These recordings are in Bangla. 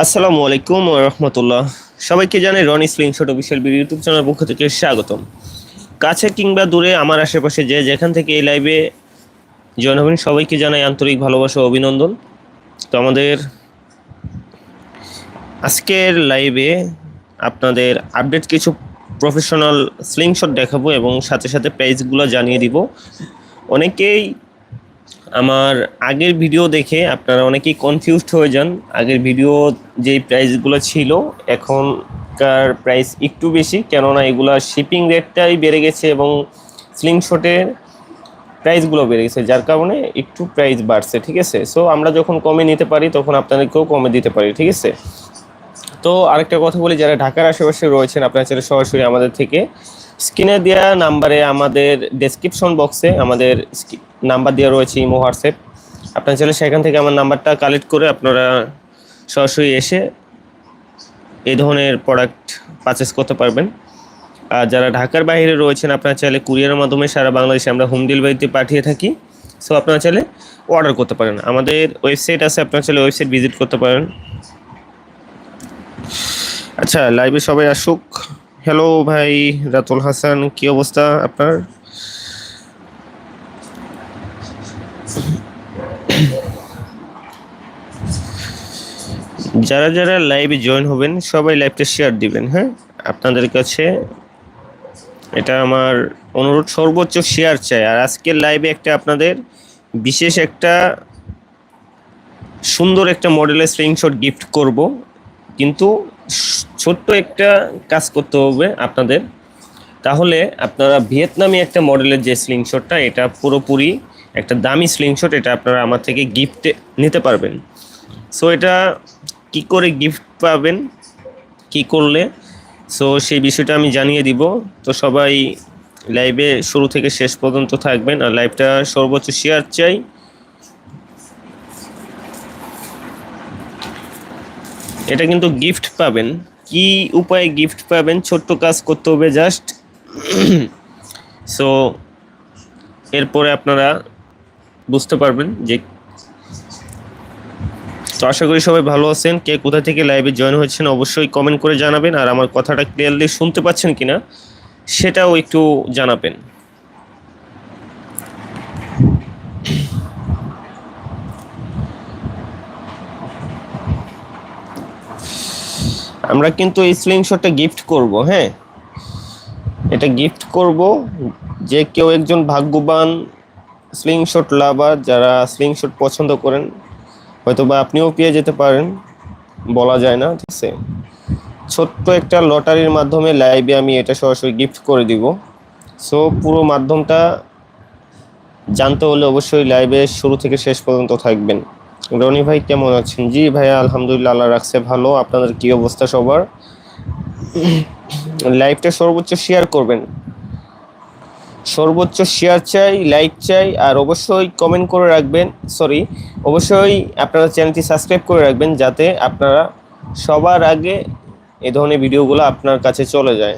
আসসালামু আলাইকুম রহমতুল্লাহ। সবাইকে জানাই Rony slingshot official BD YouTube channel পক্ষ থেকে স্বাগতম। কাছে কিংবা দূরে, আমার আশেপাশে যে যেখান থেকে এই লাইভে জয়েন হবেন, সবাইকে জানাই আন্তরিক ভালোবাসা অভিনন্দন। তো আমাদের আজকের লাইভে আপনাদের আপডেট কিছু প্রফেশনাল স্লিংশট দেখাবো এবং সাথে সাথে প্রাইসগুলো জানিয়ে দিব। অনেকেই আমার আগের ভিডিও দেখে আপনারা অনেকেই কনফিউজড হয়ে যান। আগের ভিডিও যেই প্রাইসগুলো ছিল, এখনকার প্রাইস একটু বেশি, কেননা এগুলা শিপিং রেটটাই বেড়ে গেছে এবং স্লিংশটের প্রাইসগুলো বেড়ে গেছে, যার কারণে একটু প্রাইস বাড়ছে, ঠিক আছে? সো আমরা যখন কমে নিতে পারি, তখন আপনাদেরকেও কমে দিতে পারি, ঠিক আছে? তো আরেকটা কথা বলি, যারা ঢাকার আশেপাশে রয়েছেন, আপনারা চাইলে সরাসরি আমাদের থেকে স্ক্রিনে দেওয়া নাম্বারে আমাদের ডেসক্রিপশন বক্সে আমাদের নাম্বার দেওয়া রয়েছে ইমো, হোয়াটসঅ্যাপ। আপনার চাইলে সেখান থেকে আমার নাম্বারটা কালেক্ট করে আপনারা সরাসরি এসে এই ধরনের প্রোডাক্ট পারচেস করতে পারবেন। আর যারা ঢাকার বাইরে রয়েছেন, আপনারা চাইলে কুরিয়ারের মাধ্যমে সারা বাংলাদেশে আমরা হোম ডেলিভারিতে পাঠিয়ে থাকি। সো আপনারা চাইলে অর্ডার করতে পারেন। আমাদের ওয়েবসাইট আছে, আপনারা চাইলে ওয়েবসাইট ভিজিট করতে পারেন। আচ্ছা লাইভে সবাই আসুক। হ্যালো ভাই, রাতুল হাসান, কি অবস্থা আপনার? যারা যারা লাইভে জয়েন হবেন, সবাই লাইভটা শেয়ার দিবেন হ্যাঁ? আপনাদের কাছে এটা আমার অনুরোধ, সর্বোচ্চ শেয়ার চাই। আর আজকের লাইভে একটা আপনাদের বিশেষ একটা সুন্দর একটা মডেলের স্ক্রিনশট গিফট করব। কিন্তু ছোট্ট একটা কাজ করতে হবে আপনাদের। তাহলে আপনারা ভিয়েতনামি একটা মডেলের যে স্লিংশটটা এটা পুরোপুরি একটা দামি স্লিংশট এটা আপনারা আমার থেকে গিফটে নিতে পারবেন। সো এটা কি করে গিফট পাবেন, কি করলে? সো সেই বিষয়টা আমি জানিয়ে দিব। তো সবাই লাইভে শুরু থেকে শেষ পর্যন্ত থাকবেন আর লাইভটা সর্বোচ্চ শেয়ার চাই। এটা কিন্তু গিফট পাবেন। কি উপায়ে গিফট পাবেন? ছোট্ট কাজ করতে হবে জাস্ট সো এরপরে আপনারা বুঝতে পারবেন যে তো আশা করি সবাই ভালো আছেন। কে কোথা থেকে লাইভে জয়েন হয়েছেন অবশ্যই কমেন্ট করে জানাবেন। আর আমার কথাটা ক্লিয়ারলি শুনতে পাচ্ছেন কিনা, সেটাও একটু জানাবেন। আমরা কিন্তু এই স্লিংশটটা গিফট করব হ্যাঁ? এটা গিফট করব যে কেউ একজন ভাগ্যবান স্লিংশট লাভার যারা স্লিংশট পছন্দ করেন হয়তো বা আপনিও পেয়ে যেতে পারেন। বলা যায় না, ঠিক আছে। ছোট্ট একটা লটারির মাধ্যমে লাইভে আমি এটা সরাসরি গিফট করে দিব। সো পুরো মাধ্যমটা জানতে হলে অবশ্যই লাইভে শুরু থেকে শেষ পর্যন্ত থাকবেন। রনি ভাই, কেমন আছেন? জি ভাইয়া আলহামদুলিল্লাহ, আল্লাহ রাখছে, ভালো। আপনাদের কি অবস্থা সবার? লাইভটা সর্বোচ্চ শেয়ার করবেন। সর্বোচ্চ শেয়ার চাই লাইক চাই, আর অবশ্যই কমেন্ট করে রাখবেন সরি অবশ্যই আপনারা চ্যানেলটি সাবস্ক্রাইব করে রাখবেন যাতে আপনারা সবার আগে এ ধরনের ভিডিওগুলো আপনার কাছে চলে যায়।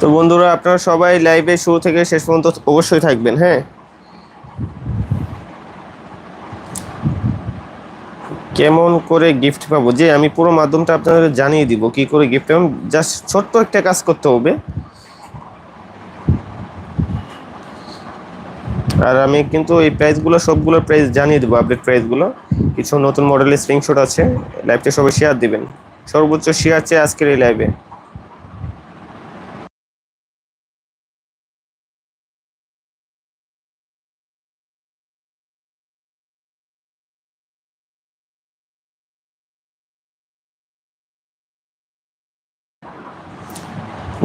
তো বন্ধুরা, আপনারা সবাই লাইভে শুরু থেকে শেষ পর্যন্ত অবশ্যই থাকবেন হ্যাঁ? কেমন করে গিফট পাবো? যে আমি পুরো মাধ্যমটা আপনাদের জানিয়ে দিব, কি করে গিফট পাবেন জাস্ট ছোট্ট একটা কাজ করতে হবে। আর আমি কিন্তু এই প্রাইসগুলো সবগুলোর প্রাইস জানিয়ে দেবো আপডেট প্রাইসগুলো কিছু নতুন মডেলের স্ক্রিনশট আছে লাইভটা সবাই শেয়ার দিবেন। সর্বোচ্চ শেয়ার চেয়ে আজকের এই লাইভে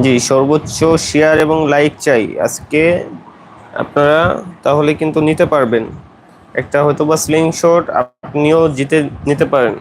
জি, সর্বোচ্চ শেয়ার এবং লাইক চাই। আজকে আপনারা তাহলে কিন্তু নিতে পারবেন। একটা হয়তো বা স্লিং শট আপনিও জিতে নিতে পারেন।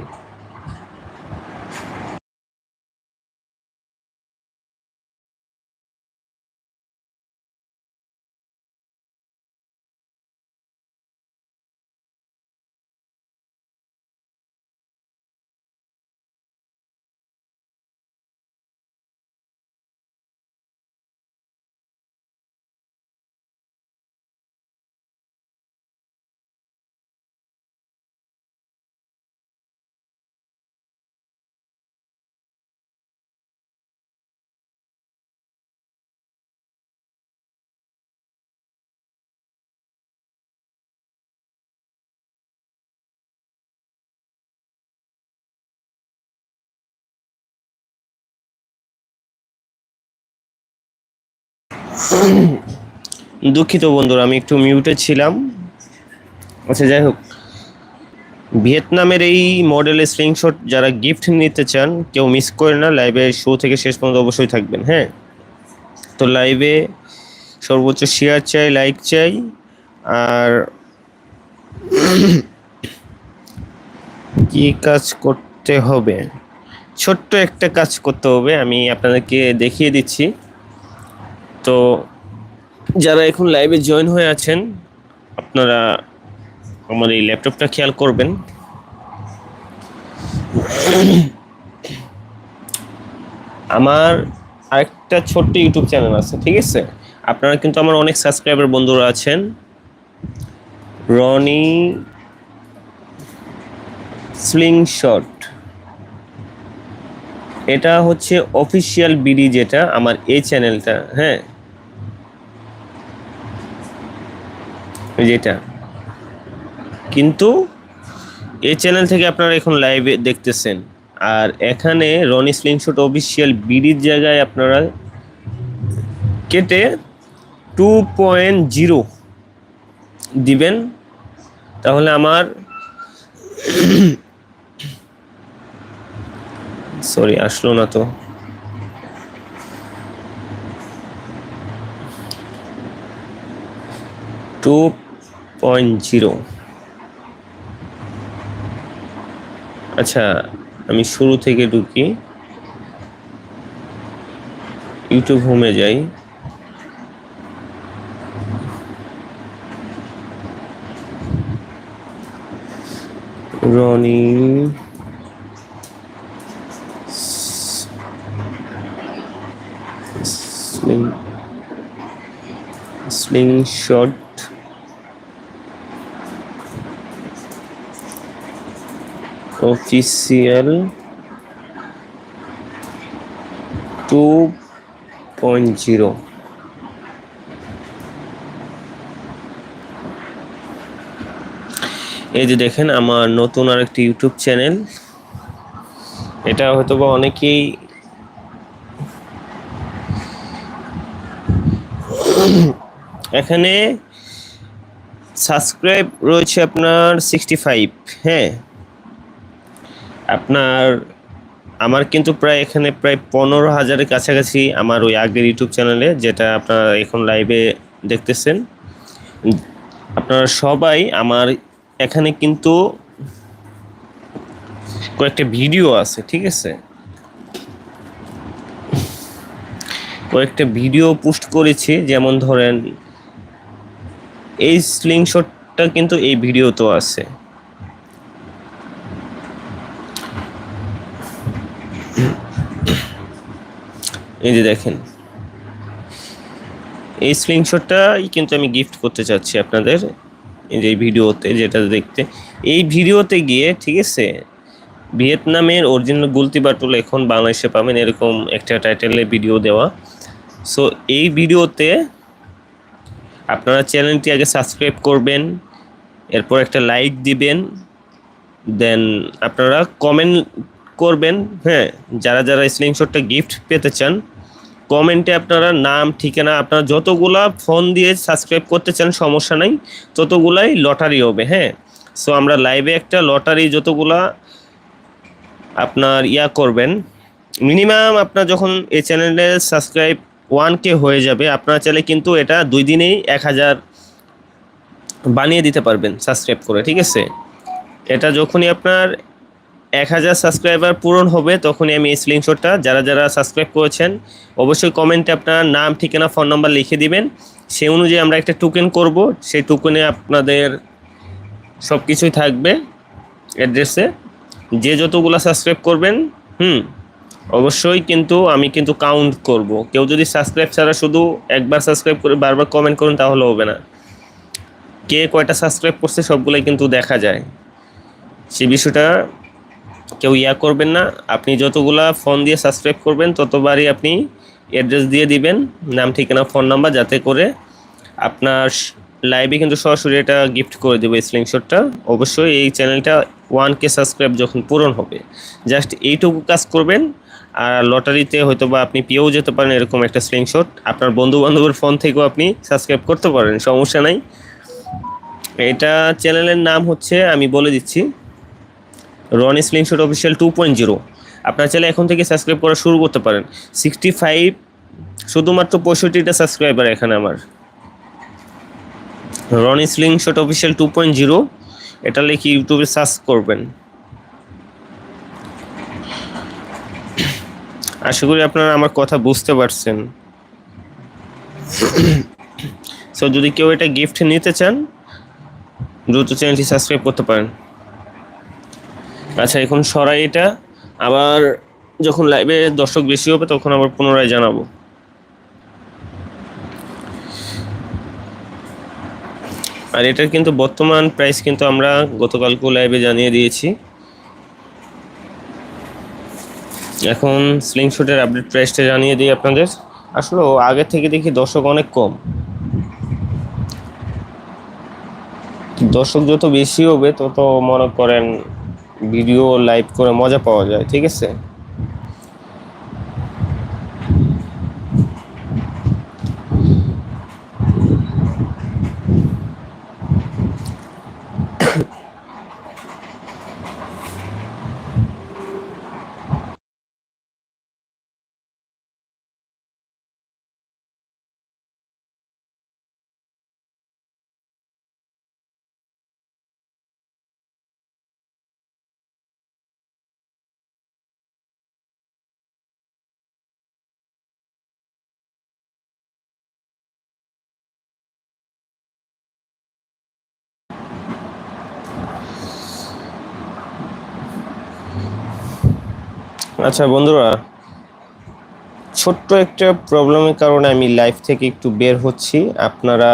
দুঃখিত বন্ধুরা, আমি একটু মিউটে ছিলাম। আচ্ছা যাই হোক। ভিয়েতনামের এই মডেলের স্লিংশট যারা গিফট নিতে চান, কেউ মিস করে না লাইভে শো থেকে শেষ পর্যন্ত অবশ্যই থাকবেন হ্যাঁ? তো লাইভে সর্বোচ্চ শেয়ার চাই লাইক চাই, আর কি কাজ করতে হবে? ছোট্ট একটা কাজ করতে হবে, আমি আপনাদেরকে দেখিয়ে দিচ্ছি। তো যারা এখন লাইভে জয়েন হয়ে আছেন, আপনারা আমার এই ল্যাপটপটা খেয়াল করবেন। আমার আরেকটা ছোট্ট ইউটিউব চ্যানেল আছে, ঠিক আছে? আপনারা কিন্তু আমার অনেক সাবস্ক্রাইবার বন্ধুরা আছেন। রনি স্লিং শট এটা হচ্ছে অফিসিয়াল বিডি যেটা, আমার এই চ্যানেলটা হ্যাঁ? যেটা কিন্তু এই চ্যানেল থেকে আপনারা এখন লাইভে দেখতেছেন। আর এখানে রনি স্লিংশট অফিসিয়াল বিডির জায়গায় আপনারা কেটে টু পয়েন্ট জিরো দিবেন। তাহলে আমার সরি, আসলো না তো। Two point zero. আচ্ছা আমি শুরু থেকে ঢুকি। ইউটিউব হোমে যাই। Rony sling slingshot official two point zero. এই যে দেখেন আমার নতুন আরেকটি ইউটিউব চ্যানেল। এটা হয়তো বা অনেকেই এখানে সাবস্ক্রাইব রয়েছে আপনার সিক্সটি ফাইভ হ্যাঁ। আপনার, আমার কিন্তু প্রায় এখানে প্রায় পনেরো হাজারের কাছাকাছি আমার ওই আগের ইউটিউব চ্যানেলে, যেটা আপনারা এখন লাইভে দেখতেছেন। আপনারা সবাই আমার এখানে কিন্তু কয়েকটা ভিডিও আছে, ঠিক আছে? কয়েকটা ভিডিও পোস্ট করেছি, যেমন ধরেন, এই স্লিংশটটা কিন্তু এই ভিডিওতেও আছে। এই যে দেখেন। এই স্ক্রিনশটটাই কিন্তু আমি গিফট করতে চাচ্ছি আপনাদের এই যে ভিডিওতে, যেটা দেখতে। এই ভিডিওতে গিয়ে, ঠিক আছে, ভিয়েতনামের অরিজিনাল গুলতি বাটুল এখন বাংলাদেশে পাবেন এরকম একটা টাইটেলে ভিডিও দেওয়া। সো এই ভিডিওতে আপনারা চ্যানেলটি আগে সাবস্ক্রাইব করবেন, এরপর একটা লাইক দিবেন দেন আপনারা কমেন্ট করবেন হ্যাঁ যারা যারা স্ক্রিনশটটা গিফট পেতে চান কমেন্টে আপনারা নাম, ঠিকানা, আপনারা যতগুলা ফোন দিয়ে সাবস্ক্রাইব করতে চান, সমস্যা নাই, ততগুলাই লটারি হবে হ্যাঁ। সো আমরা লাইভে একটা লটারি যতগুলা আপনার ইয়া করবেন মিনিমাম আপনার যখন এই চ্যানেলে সাবস্ক্রাইব ওয়ান কে হয়ে যাবে, আপনার চাইলে কিন্তু এটা দুই দিনেই এক হাজার বানিয়ে দিতে পারবেন সাবস্ক্রাইব করে, ঠিক আছে? এটা যখনই আপনার এক হাজার সাবস্ক্রাইবার পূরণ হবে, তখনই আমি এই স্ক্রিনশটটা যারা যারা সাবস্ক্রাইব করেছেন, অবশ্যই কমেন্টে আপনার নাম, ঠিকানা ফোন নাম্বার লিখে দিবেন। সেই অনুযায়ী আমরা একটা টোকেন করব, সেই টোকেনে আপনাদের সব কিছুই থাকবে অ্যাড্রেসে যে যতগুলো সাবস্ক্রাইব করবেন, হুম, অবশ্যই কিন্তু আমি কিন্তু কাউন্ট করব। কেউ যদি সাবস্ক্রাইব ছাড়া শুধু একবার সাবস্ক্রাইব করে বারবার কমেন্ট করুন, তাহলে হবে না। কে কয়টা সাবস্ক্রাইব করছে, সবগুলোই কিন্তু দেখা যায়। সেই বিষয়টা কেউ ইয়া করবেন না। আপনি যতগুলা ফোন দিয়ে সাবস্ক্রাইব করবেন, ততবারই আপনি অ্যাড্রেস দিয়ে দিবেন, নাম, ঠিকানা ফোন নাম্বার যাতে করে আপনার লাইভে কিন্তু সরাসরি এটা গিফট করে দেবো স্ক্রিনশটটা অবশ্যই এই চ্যানেলটা ওয়ান কে সাবস্ক্রাইব যখন পূরণ হবে। জাস্ট এইটুকু কাজ করবেন, আর লটারিতে হয়তো বা আপনি পেয়েও যেতে পারেন এরকম একটা স্ক্রিনশট আপনার বন্ধু বান্ধবের ফোন থেকেও আপনি সাবস্ক্রাইব করতে পারেন, সমস্যা নাই। এটা চ্যানেলের নাম হচ্ছে, আমি বলে দিচ্ছি Ron slingshot official two point zero. আপনার চাইলে এখন থেকে সাবস্ক্রাইব করা শুরু করতে পারেন। সিক্সটি ফাইভ শুধুমাত্র পঁয়ষট্টিটা সাবস্ক্রাইবার এখানে আমার। Ron slingshot official two point zero, এটা লিখে ইউটিউবে সার্চ করবেন। আশা করি আপনারা আমার কথা বুঝতে পারছেন। সো যদি কেউ এটা গিফট নিতে চান, দ্রুত চ্যানেলটি সাবস্ক্রাইব করতে পারেন। আচ্ছা এখন সরাই এটা। আবার যখন লাইভে দর্শক বেশি হবে, তখন আবার পুনরায় জানাব। আর এটার কিন্তু বর্তমান প্রাইস কিন্তু আমরা গতকালকেও লাইভে জানিয়ে দিয়েছি। এখন স্লিংশুটের আপডেট প্রাইসটা জানিয়ে দিই আপনাদের। আসলে আগে থেকে দেখি দর্শক অনেক কম। দর্শক যত বেশি হবে, তত মনে করেন ভিডিও লাইভ করে মজা পাওয়া যায় ঠিক আছে? আচ্ছা বন্ধুরা, ছোট্ট একটা প্রবলেমের কারণে আমি লাইভ থেকে একটু বের হচ্ছি। আপনারা,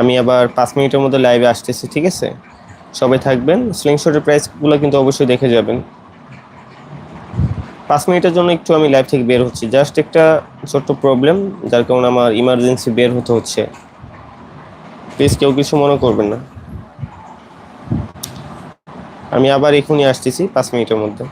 আমি আবার পাঁচ মিনিটের মধ্যে লাইভে আসতেছি, ঠিক আছে? সবাই থাকবেন। স্লিংশটের প্রাইসগুলো কিন্তু অবশ্যই দেখে যাবেন। পাঁচ মিনিটের জন্য একটু আমি লাইভ থেকে বের হচ্ছি। জাস্ট একটা ছোট্ট প্রবলেম যার কারণে আমার ইমার্জেন্সি বের হতে হচ্ছে। প্লিজ কেউ কিছু মনে করবেন না। আমি আবার এখনই আসতেছি পাঁচ মিনিটের মধ্যে।